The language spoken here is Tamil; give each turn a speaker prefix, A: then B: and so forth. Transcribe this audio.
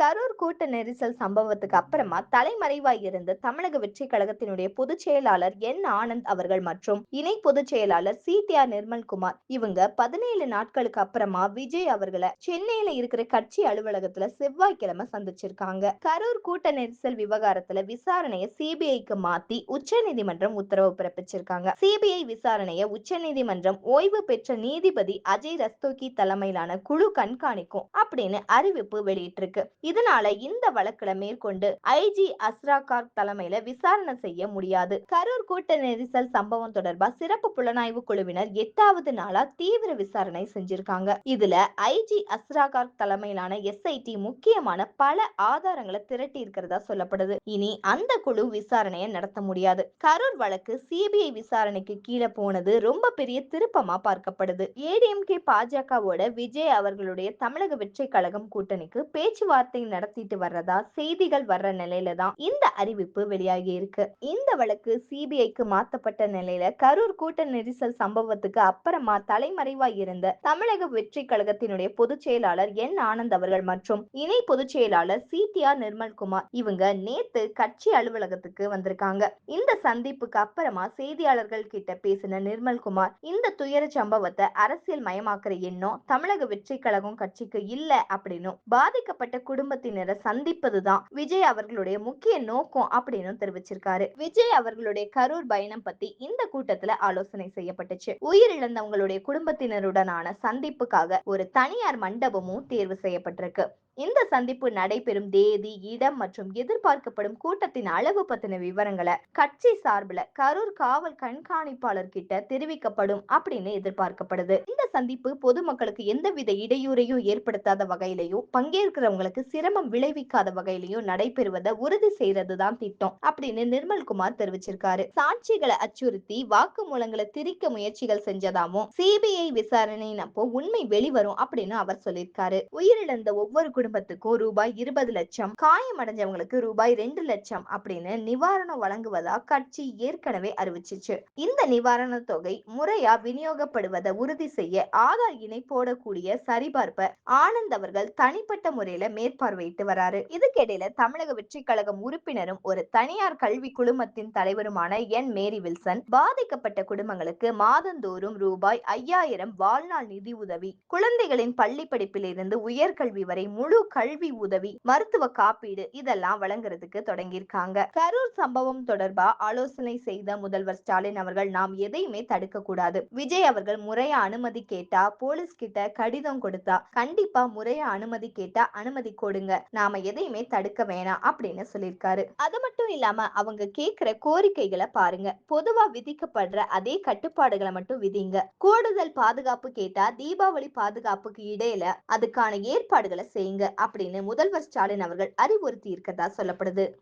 A: கரூர் கூட்ட நெரிசல் சம்பவத்துக்கு அப்புறமா தலைமறைவாய் இருந்த தமிழக வெற்றி கழகத்தினுடைய பொதுச் செயலாளர் என் ஆனந்த் அவர்கள் மற்றும் இணை பொதுச் செயலாளர் சி டி ஆர் நிர்மல்குமார். இவங்க பதினேழு நாட்களுக்கு அப்புறமா விஜய் அவர்களை சென்னையில இருக்கிற கட்சி அலுவலகத்துல செவ்வாய்க்கிழமை சந்திச்சிருக்காங்க. கரூர் கூட்ட நெரிசல் விவகாரத்துல விசாரணையை சிபிஐக்கு மாத்தி உச்சநீதிமன்றம் உத்தரவு பிறப்பிச்சிருக்காங்க. சிபிஐ விசாரணையை உச்சநீதிமன்றம் ஓய்வு பெற்ற நீதிபதி அஜய் ரஸ்தோகி தலைமையிலான குழு கண்காணிக்கும் அப்படின்னு அறிவிப்பு வெளியிட்டிருக்கு. இதனால இந்த வழக்குல மேற்கொண்டு ஐஜி அஸ்ரா தலைமையில விசாரணை செய்ய முடியாது. கரூர் கூட்ட நெரிசல் சம்பவம் தொடர்பா சிறப்பு புலனாய்வு குழுவினர் எட்டாவது நாளா தீவிர விசாரணை செஞ்சிருக்காங்க. இதுல ஐஜி அஸ்ரா தலைமையிலான எஸ்ஐடி முக்கியமான பல ஆதாரங்களை திரட்டி இருக்கிறதா சொல்லப்படுது. இனி அந்த குழு விசாரணையை நடத்த முடியாது. கரூர் வழக்கு சிபிஐ விசாரணைக்கு கீழே போனது ரொம்ப பெரிய திருப்பமா பார்க்கப்படுது. ஏடிஎம்கே பாஜகவோட விஜய் அவர்களுடைய தமிழக வெற்றி கழகம் கூட்டணிக்கு பேச்சுவார்த்தை நடத்திட்டு வர்றதா செய்திகள் வர்ற நிலையில தான் இந்த அறிவிப்பு வெளியாகி இருக்கு. இந்த வழக்கு சிபிஐக்கு மாத்தப்பட்ட நிலையில கரூர் கூட்ட நெரிசல் சம்பவத்துக்கு அப்புறமா தலைமறைவாய் இருந்த தமிழக வெற்றி கழகத்தினுடைய பொதுச் செயலாளர் என் ஆனந்த் அவர்கள் மற்றும் இணை பொதுச் செயலாளர் சி டி ஆர் நிர்மல்குமார் இவங்க நேத்து கட்சி அலுவலகத்துக்கு வந்திருக்காங்க. இந்த சந்திப்புக்கு அப்புறமா செய்தியாளர்கள் கிட்ட பேசின நிர்மல்குமார் இந்த துயர சம்பவத்தை அரசியல் மயமாக்குற எண்ணம் தமிழக வெற்றி கழகம் கட்சிக்கு இல்ல அப்படின்னும் பாதிக்கப்பட்ட குடும்ப குடும்பத்தினரை சந்திப்பதுதான் விஜய் அவர்களுடைய முக்கிய நோக்கம் அப்படின்னு தெரிவிச்சிருக்காரு. விஜய் அவர்களுடைய கரூர் பயணம் பத்தி இந்த கூட்டத்துல ஆலோசனை செய்யப்பட்டுச்சு. உயிரிழந்தவங்களுடைய குடும்பத்தினருடனான சந்திப்புக்காக ஒரு தனியார் மண்டபமும் தேர்வு செய்யப்பட்டிருக்கு. இந்த சந்திப்பு நடைபெறும் தேதி இடம் மற்றும் எதிர்பார்க்கப்படும் கூட்டத்தின் அளவு பத்தின விவரங்களை கட்சி சார்பில் கரூர் காவல் கண்காணிப்பாளர் கிட்ட தெரிவிக்கப்படும் அப்படின்னு எதிர்பார்க்கப்படுது. இந்த சந்திப்பு பொதுமக்களுக்கு எந்தவித இடையூறையும் ஏற்படுத்தாத வகையிலையும் பங்கேற்கிறவங்களுக்கு சிரமம் விளைவிக்காத வகையிலையும் நடைபெறுவதை உறுதி செய்யறதுதான் திட்டம் அப்படின்னு நிர்மல்குமார் தெரிவிச்சிருக்காரு. சாட்சிகளை அச்சுறுத்தி வாக்குமூலங்களை திரிக்க முயற்சிகள் செஞ்சதாவும் சிபிஐ விசாரணையின் அப்போ உண்மை வெளிவரும் அப்படின்னு அவர் சொல்லியிருக்காரு. உயிரிழந்த ஒவ்வொரு குடும்பத்துக்கும் ரூபாய் இருபது லட்சம் காயமடைஞ்சவங்களுக்கு ரூபாய் ரெண்டு லட்சம் அப்படின்னு நிவாரணம் வழங்குவதா கட்சி ஏற்கனவே அறிவிச்சிச்சு. இந்த நிவாரண தொகை முறையா விநியோகப்படுவதை உறுதி செய்ய ஆதார் இணைப்போட கூடிய சரிபார்ப்பை ஆனந்த் அவர்கள் தனிப்பட்ட முறையில மேற்பார்வையிட்டு வராரு. இதுக்கிடையில தமிழக வெற்றி கழகம் உறுப்பினரும் ஒரு தனியார் கல்வி குழுமத்தின் தலைவருமான என் மேரி வில்சன் பாதிக்கப்பட்ட குடும்பங்களுக்கு மாதந்தோறும் ரூபாய் ஐயாயிரம் வாழ்நாள் நிதி உதவி குழந்தைகளின் பள்ளி படிப்பிலிருந்து உயர்கல்வி வரை முழு கல்வி உதவி மருத்துவ காப்பீடு இதெல்லாம் வழங்குறதுக்கு தொடங்கியிருக்காங்க. கரூர் சம்பவம் தொடர்பா ஆலோசனை செய்த முதல்வர் ஸ்டாலின் அவர்கள் நாம் எதையுமே தடுக்க கூடாது. விஜய் அவர்கள் முறையா அனுமதி கேட்டா போலீஸ் கிட்ட கடிதம் கொடுத்தா கண்டிப்பா முறையா அனுமதி கேட்டா அனுமதி கொடுங்க. நாம எதையுமே தடுக்க வேணாம் அப்படின்னு சொல்லியிருக்காரு. அது மட்டும் இல்லாம அவங்க கேக்குற கோரிக்கைகளை பாருங்க. பொதுவா விதிக்கப்படுற அதே கட்டுப்பாடுகளை மட்டும் விதிங்க. கூடுதல் பாதுகாப்பு கேட்டா தீபாவளி பாதுகாப்புக்கு இடையில அதுக்கான ஏற்பாடுகளை செய்யுங்க. அப்படின்னு முதல்வர் ஸ்டாலின் அவர்கள் அறிவுறுத்தி இருக்கதா சொல்லப்படுது.